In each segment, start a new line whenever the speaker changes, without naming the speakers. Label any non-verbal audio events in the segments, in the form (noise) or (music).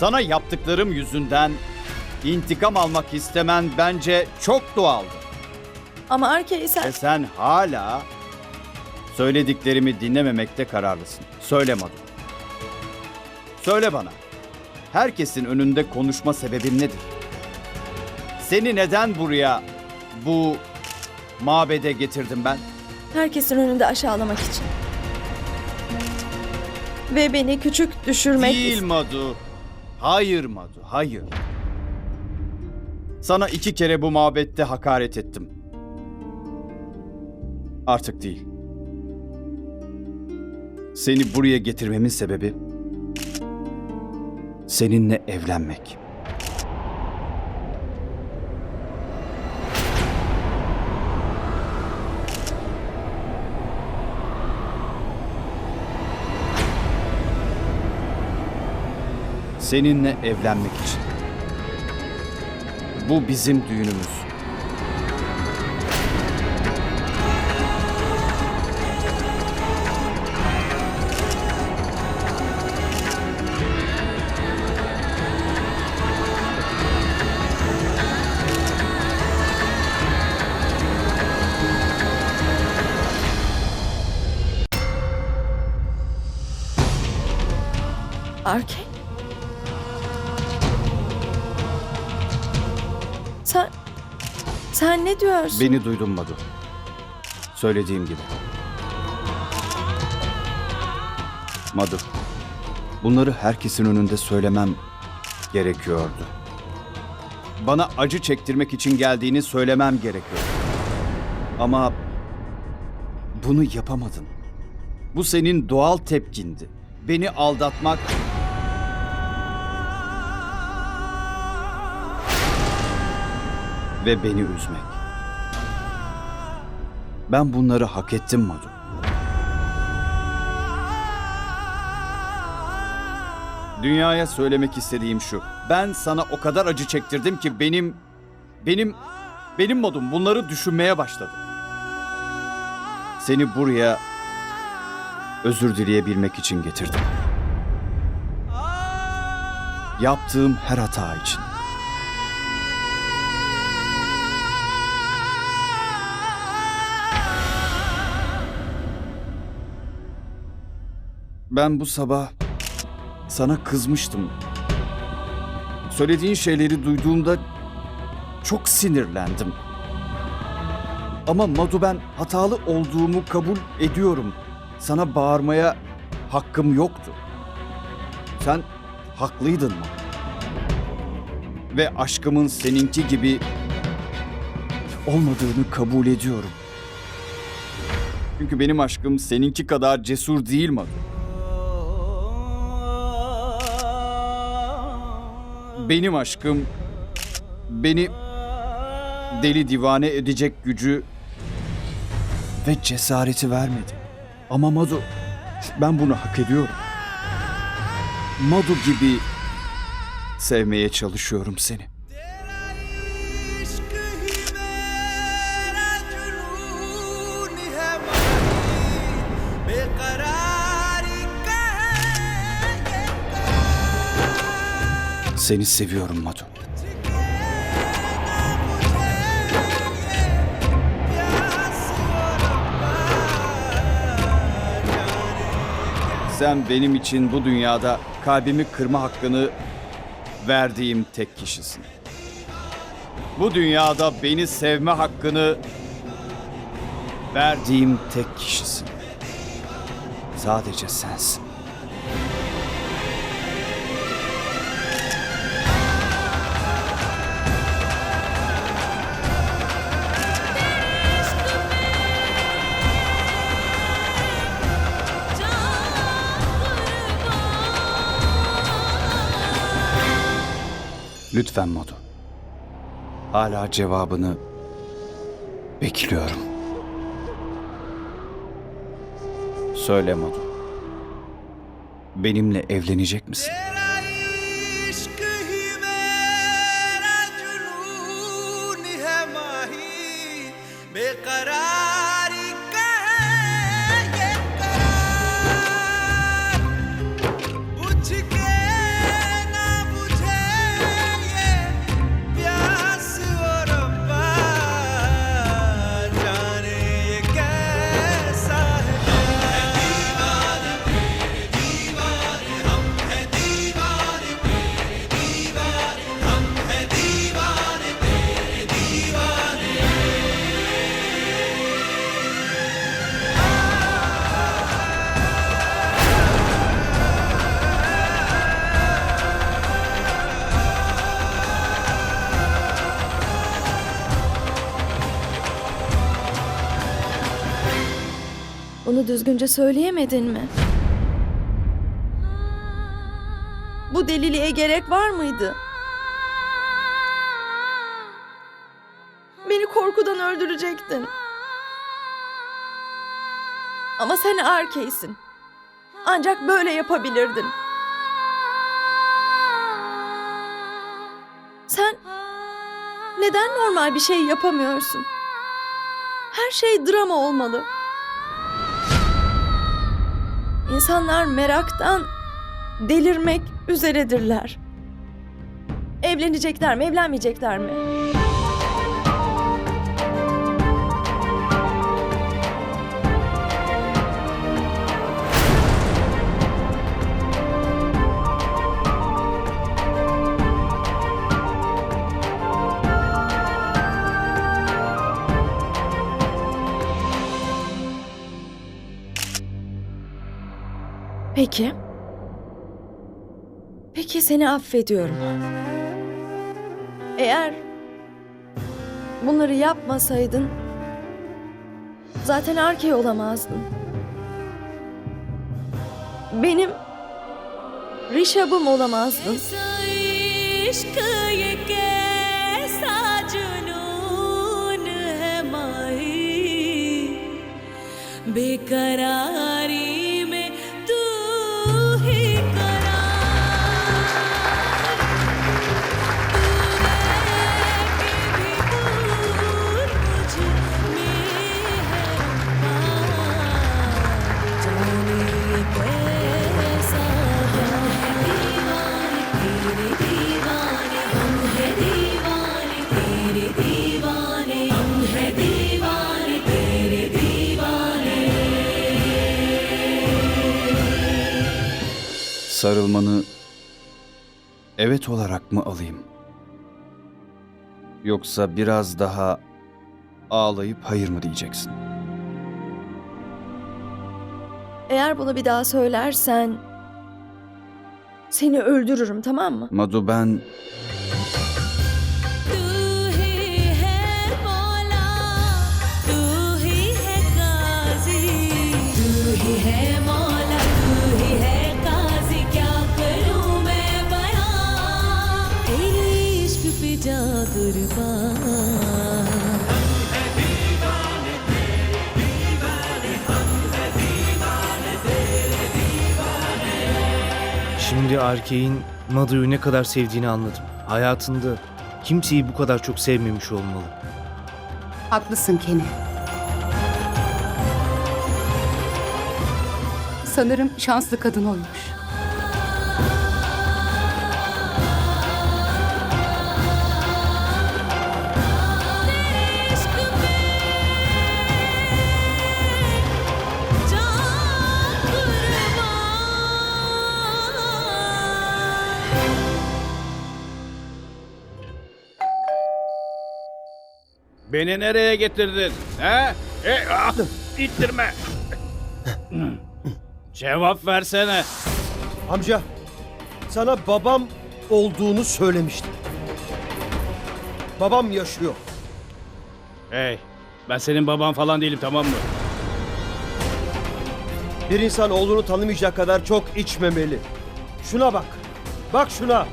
Sana yaptıklarım yüzünden intikam almak istemen bence çok doğaldı.
Ama Arkey sen...
Ve sen hala söylediklerimi dinlememekte kararlısın. Söyle Madu. Söyle bana. Herkesin önünde konuşma sebebin nedir? Seni neden buraya bu mabede getirdim ben?
Herkesin önünde aşağılamak için. Ve beni küçük düşürmek
Değil Madu. Hayır Madu, hayır. Sana iki kere bu mabette hakaret ettim. Artık değil. Seni buraya getirmemin sebebi seninle evlenmek. Seninle evlenmek için. Bu bizim düğünümüz.
Diyorsun?
Beni duydun Madu. Söylediğim gibi. Madu. Bunları herkesin önünde söylemem gerekiyordu. Bana acı çektirmek için geldiğini söylemem gerekiyordu. Ama bunu yapamadın. Bu senin doğal tepkindi. Beni aldatmak ve beni üzmek. Ben bunları hak ettim Madu. Dünyaya söylemek istediğim şu. Ben sana o kadar acı çektirdim ki benim benim benim modum bunları düşünmeye başladı. Seni buraya özür dileyebilmek için getirdim. Yaptığım her hata için. Ben bu sabah sana kızmıştım. Söylediğin şeyleri duyduğumda çok sinirlendim. Ama Madu ben hatalı olduğumu kabul ediyorum. Sana bağırmaya hakkım yoktu. Sen haklıydın mı? Ve aşkımın seninki gibi olmadığını kabul ediyorum. Çünkü benim aşkım seninki kadar cesur değil Madu. Benim aşkım beni deli divane edecek gücü ve cesareti vermedi. Ama Madu ben bunu hak ediyorum. Madu gibi sevmeye çalışıyorum seni. Seni seviyorum Madu. Sen benim için bu dünyada kalbimi kırma hakkını verdiğim tek kişisin. Bu dünyada beni sevme hakkını verdiğim tek kişisin. Sadece sensin. Lütfen Madu. Hala cevabını bekliyorum. Söyle Madu. Benimle evlenecek misin?
Bunu düzgünce söyleyemedin mi? Bu deliliğe gerek var mıydı? Beni korkudan öldürecektin. Ama sen erkeksin. Ancak böyle yapabilirdin. Sen neden normal bir şey yapamıyorsun? Her şey drama olmalı. İnsanlar meraktan delirmek üzeredirler. Evlenecekler mi, evlenmeyecekler mi? Peki. Peki seni affediyorum. Eğer bunları yapmasaydın zaten erkeği olamazdın. Benim Rişab'ım olamazdın.
इश्क ये कैसा जुनून है माही बेकरारी
Sarılmanı evet olarak mı alayım? Yoksa biraz daha ağlayıp hayır mı diyeceksin?
Eğer bunu bir daha söylersen seni öldürürüm tamam mı?
Madu ben
erkeğin Madu'yu ne kadar sevdiğini anladım. Hayatında kimseyi bu kadar çok sevmemiş olmalı.
Haklısın Kenny. Sanırım şanslı kadın oymuş.
Beni nereye getirdin? He? E, ah, ittirme. Cevap versene.
Amca, sana babam olduğunu söylemiştim. Babam yaşıyor.
Hey, ben senin baban falan değilim tamam mı?
Bir insan oğlunu tanımayacak kadar çok içmemeli. Şuna bak. Bak şuna.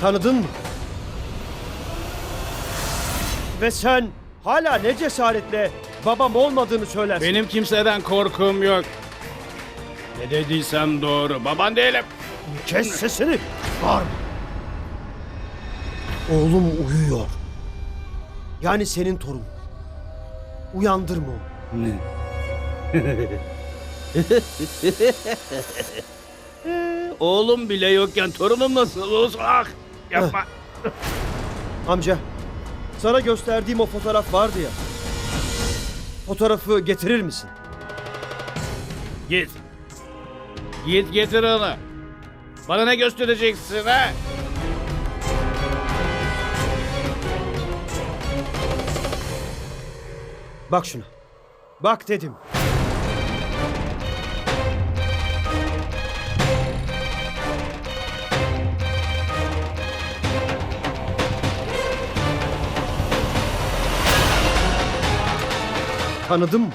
Tanıdın mı? Ve sen hala ne cesaretle babam olmadığını söylersin.
Benim kimseden korkum yok. Ne dediysem doğru. Baban değilim.
Kes sesini. Bağırma. Oğlum uyuyor. Yani senin torun. Uyandırma onu. (laughs)
Oğlum bile yokken torunum nasıl olsun? Ah, yapma.
Amca, sana gösterdiğim o fotoğraf vardı ya. Fotoğrafı getirir misin?
Git. Git getir onu. Bana ne göstereceksin ha?
Bak şuna. Bak dedim. Tanıdın mı?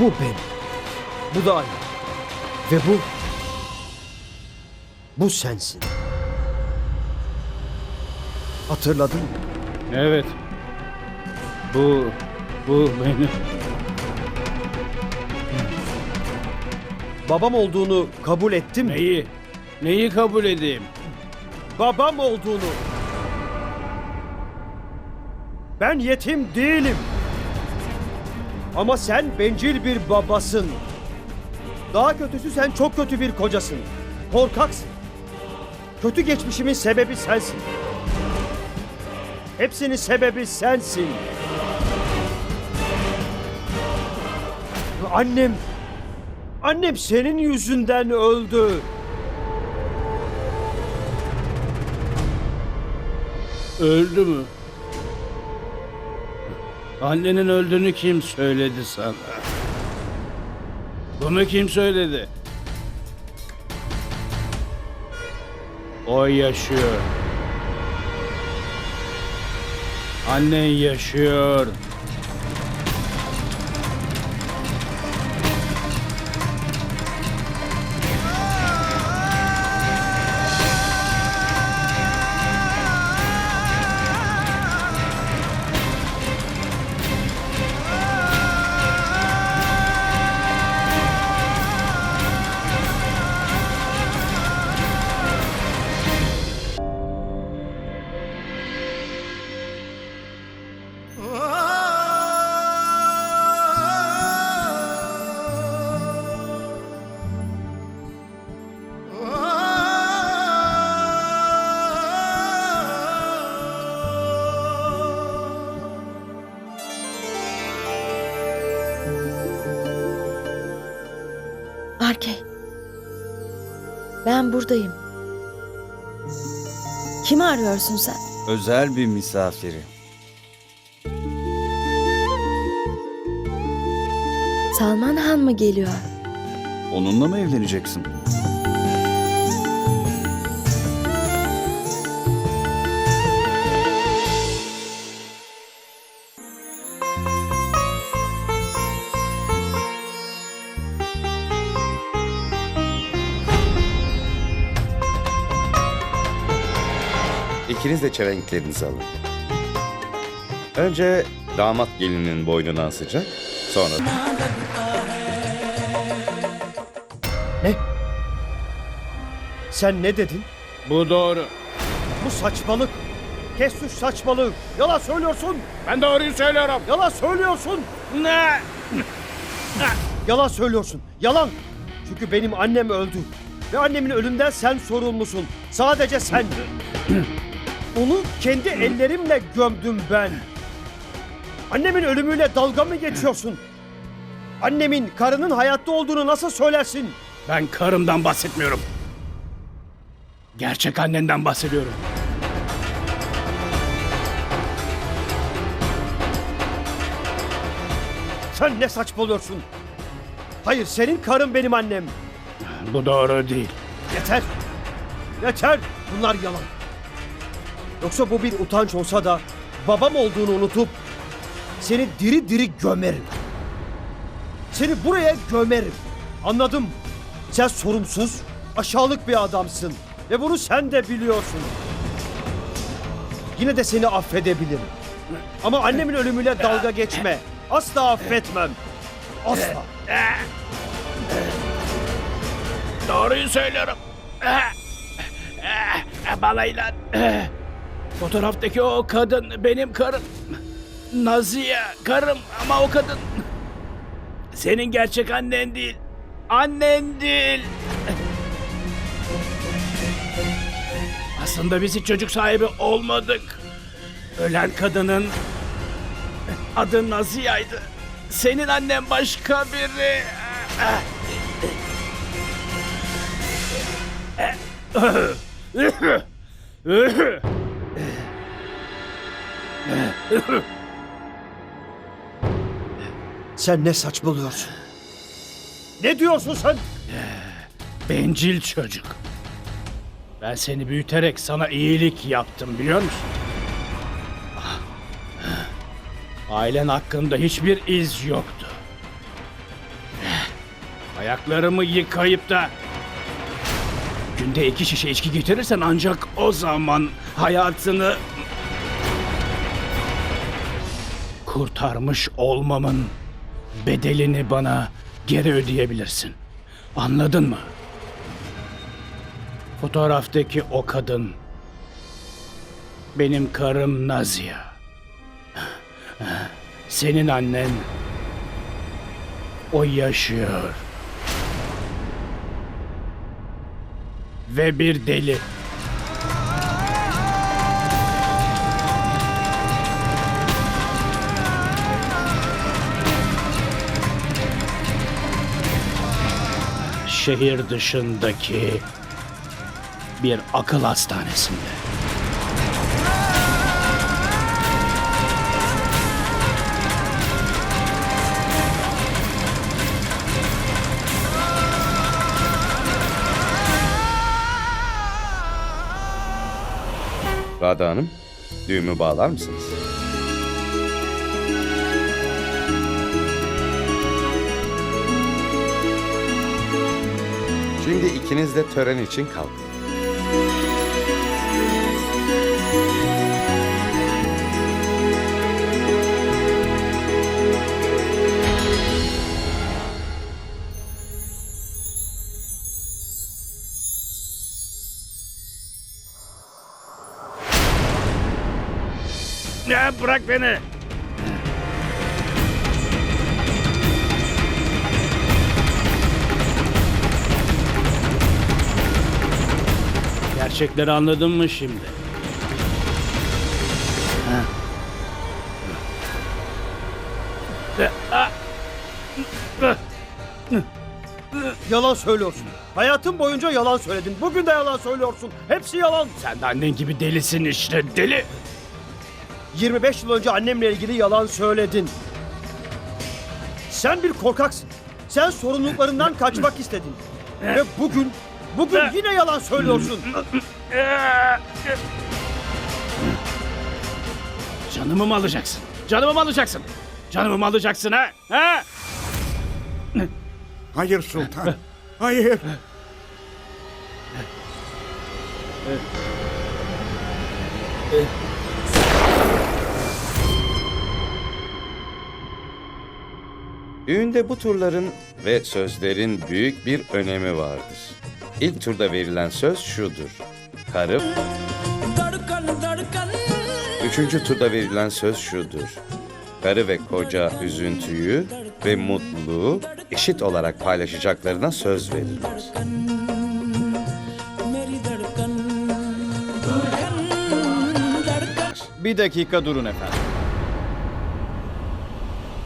Bu. Benim. Bu da Ali. Ve bu... Bu sensin. Hatırladın mı?
Evet. Bu, bu benim.
Babam olduğunu kabul ettim.
Neyi? Neyi kabul edeyim?
Babam olduğunu. Ben yetim değilim. Ama sen bencil bir babasın. Daha kötüsü sen çok kötü bir kocasın. Korkaksın. Kötü geçmişimin sebebi sensin. Hepsinin sebebi sensin. Annem, annem senin yüzünden öldü.
Öldü mü? Annenin öldüğünü kim söyledi sana? Bunu kim söyledi? O yaşıyor. Annen yaşıyor.
Ben buradayım. Kimi arıyorsun sen?
Özel bir misafiri.
Salman Han mı geliyor?
Onunla mı evleneceksin?
İkiniz de çelenklerinizi alın. Önce damat gelinin boynuna asacak, sonra
Sen ne dedin?
Bu doğru.
Bu saçmalık. Kes şu saçmalığı. Yalan söylüyorsun.
Ben doğruyu söylüyorum.
Yalan söylüyorsun.
Ne?
Yalan söylüyorsun. Yalan. Çünkü benim annem öldü. Ve annemin ölümden sen sorumlusun. Sadece sen. (clears throat) Onu kendi ellerimle gömdüm ben. Annemin ölümüyle dalga mı geçiyorsun? Annemin, karının hayatta olduğunu nasıl söylersin?
Ben karımdan bahsetmiyorum. Gerçek annenden bahsediyorum.
Sen ne saçmalıyorsun? Hayır, senin karın benim annem.
Bu doğru değil.
Yeter. Yeter. Bunlar yalan. Yoksa bu bir utanç olsa da babam olduğunu unutup seni diri diri gömerim. Seni buraya gömerim. Anladım. Sen sorumsuz, aşağılık bir adamsın. Ve bunu sen de biliyorsun. Yine de seni affedebilirim. Ama annemin ölümüyle dalga geçme. Asla affetmem. Asla.
Doğruyu söylüyorum. Balayla. Fotoğraftaki o kadın benim karım. Naziye karım ama o kadın. Senin gerçek annen değil. Annen değil. Aslında biz hiç çocuk sahibi olmadık. Ölen kadının adı Naziye'ydi. Senin annen başka biri. (laughs)
Sen ne saçmalıyorsun? Ne diyorsun sen?
Bencil çocuk. Ben seni büyüterek sana iyilik yaptım biliyor musun? Ailen hakkında hiçbir iz yoktu. Ayaklarımı yıkayıp da günde iki şişe içki getirirsen ancak o zaman hayatını kurtarmış olmamın bedelini bana geri ödeyebilirsin. Anladın mı? Fotoğraftaki o kadın benim karım Nazia. Senin annen o yaşıyor. Ve bir deli. Şehir dışındaki bir akıl hastanesinde.
Rada Hanım, düğümü bağlar mısınız? Şimdi ikiniz de tören için kalkın.
Ya bırak beni. Gerçekleri anladın mı şimdi? Ha.
Yalan söylüyorsun. Hayatın boyunca yalan söyledin. Bugün de yalan söylüyorsun. Hepsi yalan.
Sen de annen gibi delisin işte deli.
25 yıl önce annemle ilgili yalan söyledin. Sen bir korkaksın. Sen sorumluluklarından kaçmak istedin. Ve bugün, bugün yine yalan söylüyorsun.
Canımı mı alacaksın? Canımı mı alacaksın? Canımı mı alacaksın ha? Ha?
Hayır sultan. Hayır.
Düğünde bu turların ve sözlerin büyük bir önemi vardır. İlk turda verilen söz şudur. Karı. Üçüncü turda verilen söz şudur. Karı ve koca üzüntüyü ve mutluluğu eşit olarak paylaşacaklarına söz verirler.
Bir dakika durun efendim.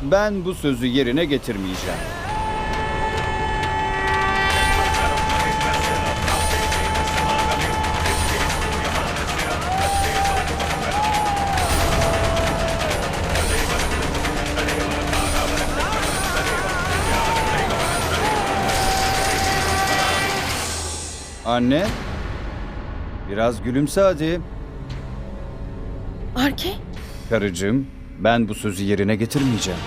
Ben bu sözü yerine getirmeyeceğim. Anne, biraz gülümse hadi.
Arke?
Karıcığım, ben bu sözü yerine getirmeyeceğim.